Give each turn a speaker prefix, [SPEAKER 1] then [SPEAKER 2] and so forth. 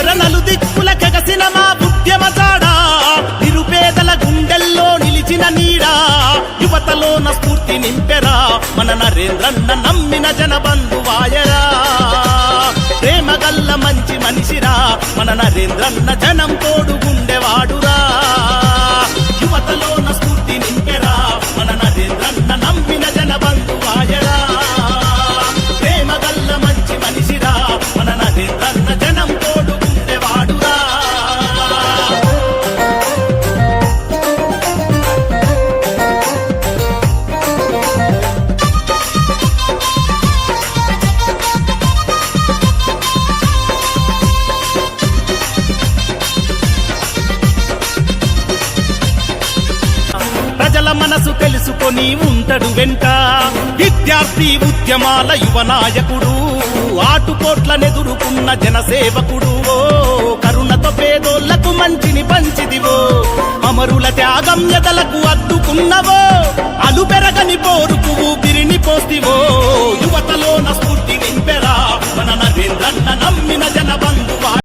[SPEAKER 1] వెరనలు దిక్కుల కగసిన మా ఉద్యమ జాడ నిరుపేదల గుండెల్లో నిలిచిన నీడా. యువతలోన స్ఫూర్తి నింపెరా. మన నరేంద్రన్న నమ్మిన జనబంధువాయరా ప్రేమ గల్ల మంచి మనిషిరా. మన నరేంద్రన్న జనం తోడు గుండెవాడురా. మనసు తెలుసుకొని ఉంటడు వెంట. విద్యార్థి ఉద్యమాల యువ నాయకుడు ఆటుపోట్లనెదురుకున్న జనసేవకుడు కరుణతో పేదోళ్ళకు మంచిని పంచిదివో. అమరుల త్యాగం ఎదలకు అద్దుకున్నవో. అలు పెరగని పోరుకు ఊపిరిని పోస్తివో. యువతలోన స్ఫూర్తి నింపెరా మన నరేంద్రన్న నమ్మిన జనబంధువా